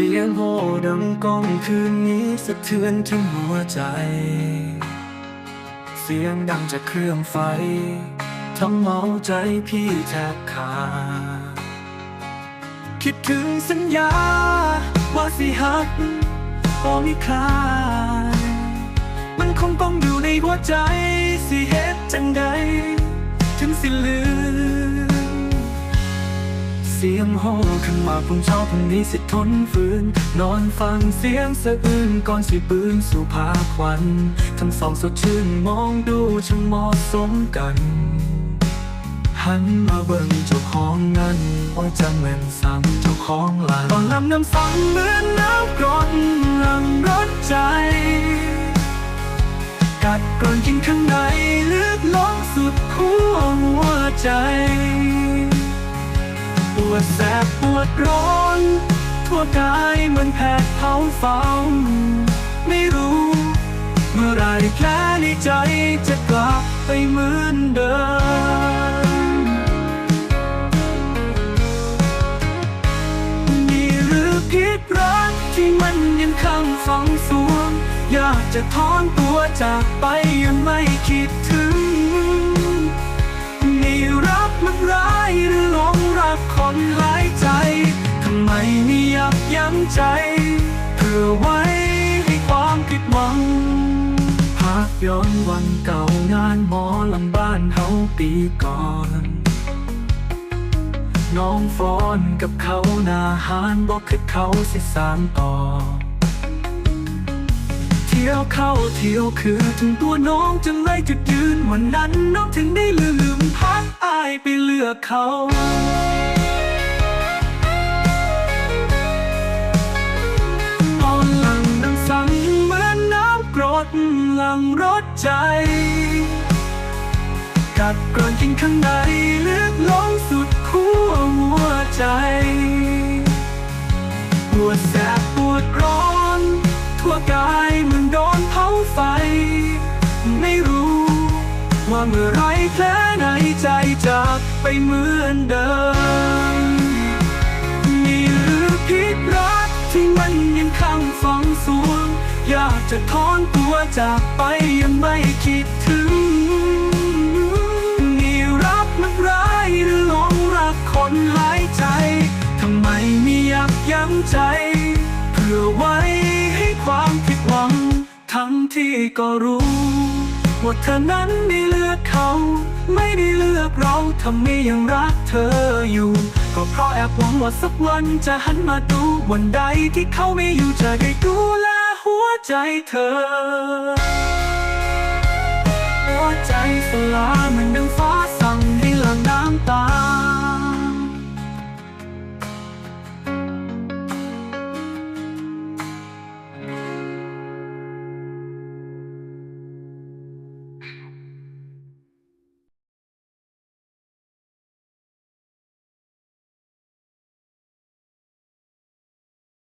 สียงโหดังก้องคืนนี้สะเทือนถึงหัวใจ เสียงดังจากเครื่องไฟทำเมาใจพี่แทบขาดคิดถึงสัญญา ว่าสิฮักบ่มีคลายมันคงต้องอยู่ในหัวใจสิ เสียงโห่ขึ้นมาพุ่งเช้าพุ่งนี้สิทนฝืน นอนฟังเสียงสะอื้นก่อนสิปืนสู่ภาควัน ทั้งสองสดชื่นมองดูช่างเหมาะสมกัน หันมาเบิ่งเจ้าของนั้นว่าจะเหมือนซ้ำเจ้าของหลานตอนลำน้ำฟังเหมือนน้ำกรดหลังรถใจ กัดกร่อนกินข้างในลึกลงสุดขั้วหัวใจ วดแสบปวดร้อน ทั่วกายเหมือนแผลเผาเฝ้าไม่รู้ เมื่อไรแผลในใจจะกลับไปเหมือนเดิมนี่หรือพิษรักที่มันยังค้างฝังสวง อยากจะถอนตัวจากไปยังไม่คิดถึง มันร้ายหรือหลงรักคนหลายใจทำไมไม่ยับยั้งใจเพื่อไว้ให้ความผิดหวังภาพย้อนวันเก่างานหมอลำบ้านเฮาปีก่อนน้องฟอนกับเขาหนาหานบอกคือเขาสิสานต่อ ที่ยวเข้าเที่ยวคือถึงตัวน้องจะเลยจุดยืนวันนั้นน้องถึงได้ลืมพักอายไปเลือกเขาตอนหลังน้ำสังเหมือนน้ำกรดหลังรถใจ กัดกร่อนกินข้างในลึกลง ไปเหมือนเดิม นี่หรือพิษรักที่มันยังค้างฝังสวง อยากจะถอนตัวจากไปยังไม่คิดถึง นี่รักมันร้ายหรือหลงรักคนหลายใจ ทำไมไม่ยับยั้งใจ เพื่อไว้ให้ความผิดหวัง ทั้งที่ก็รู้ ว่าเธอนั้นไม่เลือกเขา ไม่ได้เลือกเราทำไมยังรักเธออยู่ ก็เพราะแอบหวังว่าสักวันจะหันมาดูวันใดที่เขาไม่อยู่จะได้ดูแลหัวใจเธอ หัวใจสลามัน